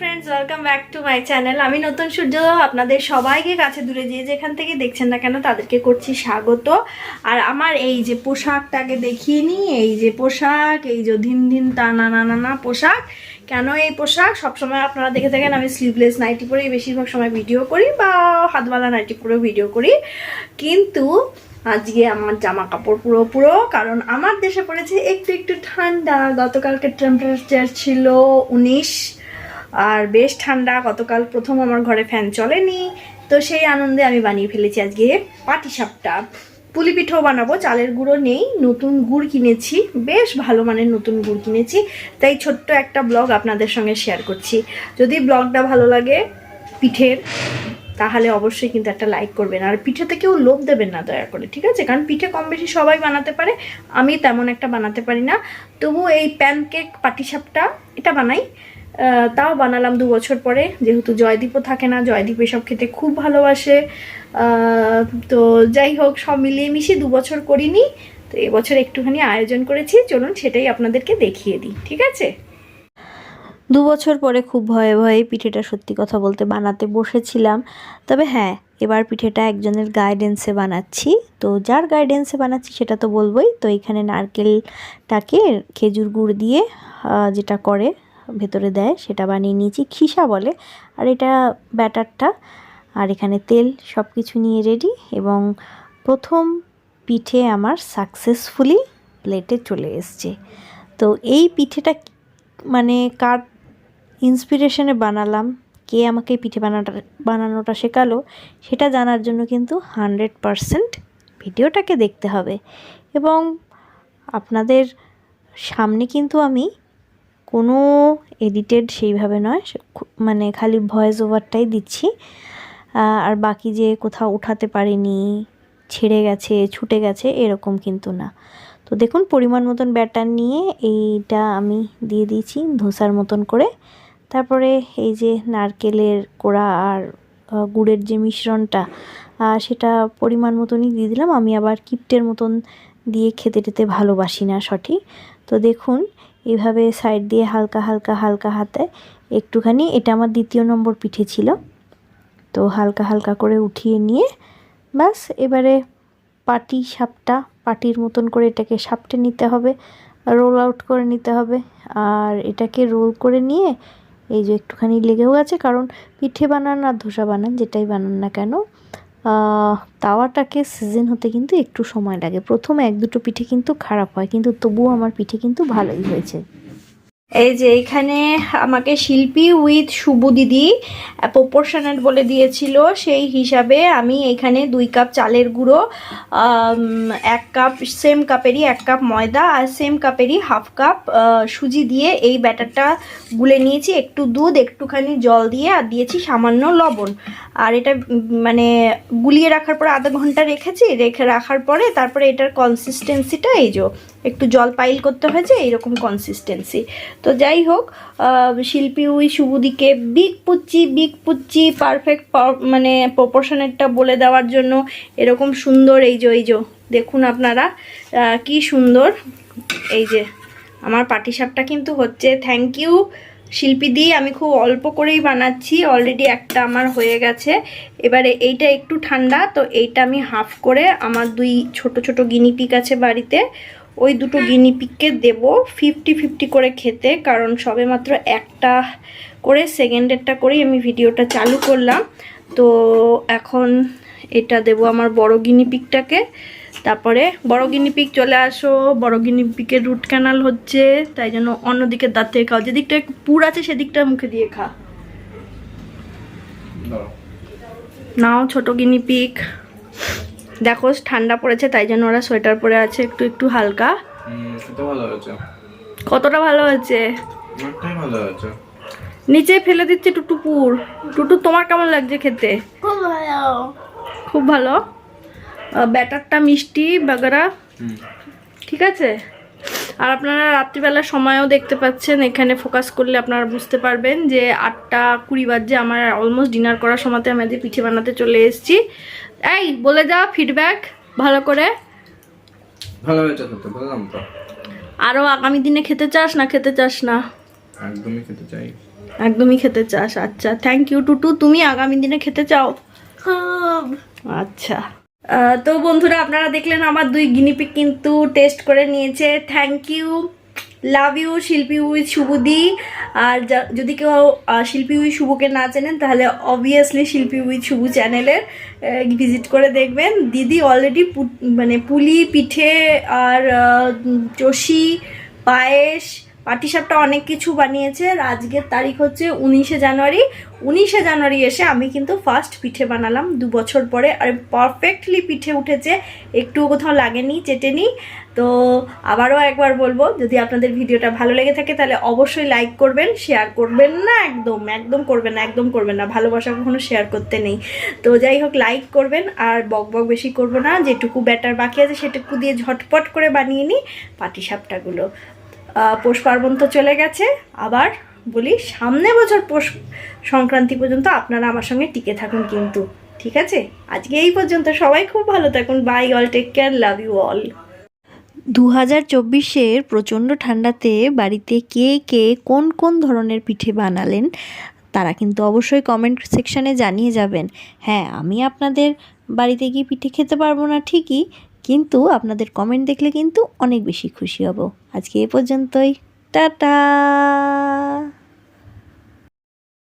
Friends welcome back to my channel আমি নতুন সূর্য, আপনাদের সবাইকে কাছে দূরে যে যেখান থেকে দেখছেন না কেন, তাদেরকে করছি স্বাগত। আর আমার এই যে পোশাকটাকে দেখিয়ে এই যে পোশাক, এই যে দিন দিন তা না না না না পোশাক। কেন এই পোশাক? সবসময় আপনারা দেখে থাকেন, আমি স্লিভলেস নাইটি পরেই বেশিরভাগ সময় ভিডিও করি বা হাতবালা নাইটি পরেও ভিডিও করি। কিন্তু আজকে আমার জামা কাপড় পুরো পুরো, কারণ আমার দেশে পড়েছে একটু একটু ঠান্ডা। গতকালকে টেম্পারেচার ছিল উনিশ। আর বেশ ঠান্ডা, গতকাল প্রথম আমার ঘরে ফ্যান চলেনি। তো সেই আনন্দে আমি বানিয়ে ফেলেছি আজকে পাটি সাপটা পুলি পিঠাও বানাবো, চালের গুঁড়ো নেই, নতুন গুড় কিনেছি, বেশ ভালো মানের নতুন গুড় কিনেছি। তাই ছোট্ট একটা ব্লগ আপনাদের সঙ্গে শেয়ার করছি। যদি ব্লগটা ভালো লাগে পিঠের, তাহলে অবশ্যই কিন্তু একটা লাইক করবেন। আর পিঠেতে কেউ লোভ দেবেন না, দয়া করে, ঠিক আছে? কারণ পিঠে কম বেশি সবাই বানাতে পারে, আমি তেমন একটা বানাতে পারি না। তবু এই প্যানকেক পাটিসাপটা, এটা বানাই। তাও বানালাম দু বছর পরে, যেহেতু জয়দীপও থাকে না, জয়দীপ এসব খেতে খুব ভালোবাসে। তো যাই হোক, সব মিলিয়ে মিশিয়ে দু বছর করিনি, তো এবছর একটুখানি আয়োজন করেছি, চলুন সেটাই আপনাদেরকে দেখিয়ে দিই, ঠিক আছে? দু বছর পরে খুব ভয়ে ভয়ে পিঠেটা সত্যি কথা বলতে বানাতে বসেছিলাম, তবে হ্যাঁ এবার পিঠেটা একজনের গাইডেন্সে বানাচ্ছি, তো যার গাইডেন্সে বানাচ্ছি সেটা তো বলবোই, তো এখানে নারকেলটাকে খেজুর গুড় দিয়ে যেটা করে ভেতরে দেয়, সেটা বানিয়ে নিয়েছি। খিসা বলে, আর এটা ব্যাটারটা। আর এখানে তেল সব কিছু নিয়ে রেডি এবং প্রথম পিঠে আমার সাকসেসফুলি প্লেটে চলে এসছে। তো এই পিঠেটা মানে কার ইন্সপিরেশনে বানালাম, কে আমাকে পিঠে বানাটা, বানানোটা শেখালো, সেটা জানার জন্য কিন্তু হান্ড্রেড পারসেন্ট ভিডিওটাকে দেখতে হবে। এবং আপনাদের সামনে কিন্তু আমি কোনো এডিটেড সেইভাবে নয় মানে খালি ভয়েস ওভারটাই দিচ্ছি। আর বাকি যে কোথাও উঠাতে পারিনি, ছেড়ে গেছে, ছুটে গেছে, এরকম কিন্তু না। তো দেখুন, পরিমাণ মতন ব্যাটার নিয়ে এইটা আমি দিয়ে দিয়েছি ধোসার মতন করে। তারপরে এই যে নারকেলের কোড়া আর গুড়ের যে মিশ্রণটা সেটা পরিমাণ মতনই দিয়ে দিলাম। আমি আবার কিপ্টের মতন দিয়ে খেতে টেতে ভালোবাসি না সঠিক। তো দেখুন এইভাবে সাইড দিয়ে হালকা হালকা হালকা হাতে একটুখানি, এটা আমার দ্বিতীয় নম্বর পিঠে ছিল। তো হালকা হালকা করে উঠিয়ে নিয়ে ব্যাস, এবারে পাটি সাপটা, পাটির মতন করে এটাকে সাপটে নিতে হবে রোল আউট করে নিতে হবে। আর এটাকে রোল করে নিয়ে এই যে একটুখানি লেগেও আছে, কারণ পিঠে বানান আর ধোসা বানান, যেটাই বানান না কেন তাওয়াটাকে সিজন হতে কিন্তু একটু সময় লাগে। প্রথমে এক দুটো পিঠে কিন্তু খারাপ হয়, কিন্তু তবুও আমার পিঠে কিন্তু ভালোই হয়েছে। এই যে এখানে আমাকে শিল্পী উইথ শুভ দিদি প্রপোর্শনেট বলে দিয়েছিল, সেই হিসাবে আমি এখানে দুই কাপ চালের গুঁড়ো এক কাপ সেম কাপেরই এক কাপ ময়দা আর সেম কাপেরই হাফ কাপ সুজি দিয়ে এই ব্যাটারটা গুলে নিয়েছি, একটু দুধ, একটুখানি জল দিয়ে, আর দিয়েছি সামান্য লবণ। আর এটা মানে গুলিয়ে রাখার পরে আধা ঘণ্টা রেখেছি, রেখে রাখার পরে তারপরে এটার কনসিস্টেন্সিটা এই যে একটু জল পাইল করতে হয়েছে এইরকম কনসিস্টেন্সি তো যাই হোক শিল্পী ওই শুভদিকে বিগ পুচ্চি বিগ পুচ্চি পারফেক্ট মানে প্রপোর্শনেরটা বলে দেওয়ার জন্য এরকম সুন্দর এই যে এই যে, দেখুন আপনারা কি সুন্দর। এই যে, আমার পাটিসাপটা কিন্তু হচ্ছে থ্যাংক ইউ শিল্পী দিয়ে আমি খুব অল্প করেই বানাচ্ছি অলরেডি একটা আমার হয়ে গেছে। এবারে এইটা একটু ঠান্ডা তো এইটা আমি হাফ করে আমার দুই ছোট ছোট গিনিপিক আছে বাড়িতে ওই দুটো গিনিপিককে দেব ফিফটি ফিফটি করে খেতে কারণ সবে মাত্র একটা করে সেকেন্ডেরটা করেই আমি ভিডিওটা চালু করলাম। তো এখন এটা দেব আমার বড় গিনিপিকটাকে তারপরে বড় গিনিপিক চলে আসো বড় গিনিপিকের রুট ক্যানাল হচ্ছে তাই জন্য অন্যদিকে দাঁত থেকে খাও। যেদিকটা পুর আছে সেদিকটা মুখে দিয়ে খা। নাও ছোট গিনিপিক দেখো ঠান্ডা পড়েছে তাই জন্য ওরা সোয়েটার পরে আছে একটু একটু হালকা। ভালো কতটা ভালো হয়েছে? ভালো নিচে ফেলে দিচ্ছে টুটুপুর। টুটু তোমার কেমন লাগছে খেতে? খুব ভালো। আহ, ব্যাটারটা মিষ্টি বাগারা। ঠিক আছে? আর আপনারা রাত্রিবেলার সময়ও দেখতে পাচ্ছেন এখানে ফোকাস করলে আপনারা বুঝতে পারবেন যে আটটা কুড়ি বাজে আমার অলমোস্ট ডিনার করার সময়তে আমি আজকে পিঠে বানাতে চলে এসেছি। এই বলে যা ফিডব্যাক ভালো করে। ভালো হয়েছে খেতে বললাম তো? আরও আগামী দিনে খেতে চাস না খেতে চাস না? একদমই খেতে চাই। একদমই খেতে চাস আচ্ছা। Thank you Tutu. তুমি আগামী দিনে খেতে চাও? আচ্ছা। আহ, তো বন্ধুরা, আপনারা দেখলেন আমার দুই গিনিপিক কিন্তু টেস্ট করে নিয়েছে। Thank you love you Shilpi with শুভদি আর যদি কেউ শিল্পী উইথ শুভকে না চেনেন, তাহলে অবভিয়াসলি শিল্পী উইথ শুভু চ্যানেলে ভিজিট করে দেখবেন। দিদি অলরেডি মানে পুলি, পিঠে আর চষি, পায়েস পাটিসাপটা অনেক কিছু বানিয়েছে আর আজকের তারিখ হচ্ছে উনিশে জানুয়ারি। উনিশে জানুয়ারি এসে আমি কিন্তু ফার্স্ট পিঠে বানালাম দু বছর পরে আর পারফেক্টলি পিঠে উঠেছে। একটু কোথাও লাগেনি, চেটেনি। তো আবারও একবার বলব, যদি আপনাদের ভিডিওটা ভালো লেগে থাকে তাহলে অবশ্যই লাইক করবেন শেয়ার করবেন না একদম একদম করবেন না, একদম করবেন না। ভালোবাসা কখনো শেয়ার করতে নেই। তো যাই হোক লাইক করবেন আর বক বক বেশি করব না। যেটুকু ব্যাটার বাকি আছে সেটুকু দিয়ে ঝটপট করে বানিয়ে নিই পাটিসাপটাগুলো পৌষ পার্বণ তো চলে গেছে। আবার বলি, সামনে বছর পৌষ সংক্রান্তি পর্যন্ত আপনারা আমার সঙ্গে টিকে থাকুন কিন্তু, ঠিক আছে? আজকে এই পর্যন্ত সবাই খুব ভালো থাকুন। Bye all take care love you all দু হাজার চব্বিশের প্রচণ্ড ঠান্ডাতে বাড়িতে কে কে কোন কোন ধরনের পিঠে বানালেন, তারা কিন্তু অবশ্যই কমেন্ট সেকশানে জানিয়ে যাবেন। হ্যাঁ আমি আপনাদের বাড়িতে গিয়ে পিঠে খেতে পারব না ঠিকই কিন্তু আপনাদের কমেন্ট দেখলে কিন্তু অনেক বেশি খুশি হব। আজকে এ পর্যন্তই। টাটা!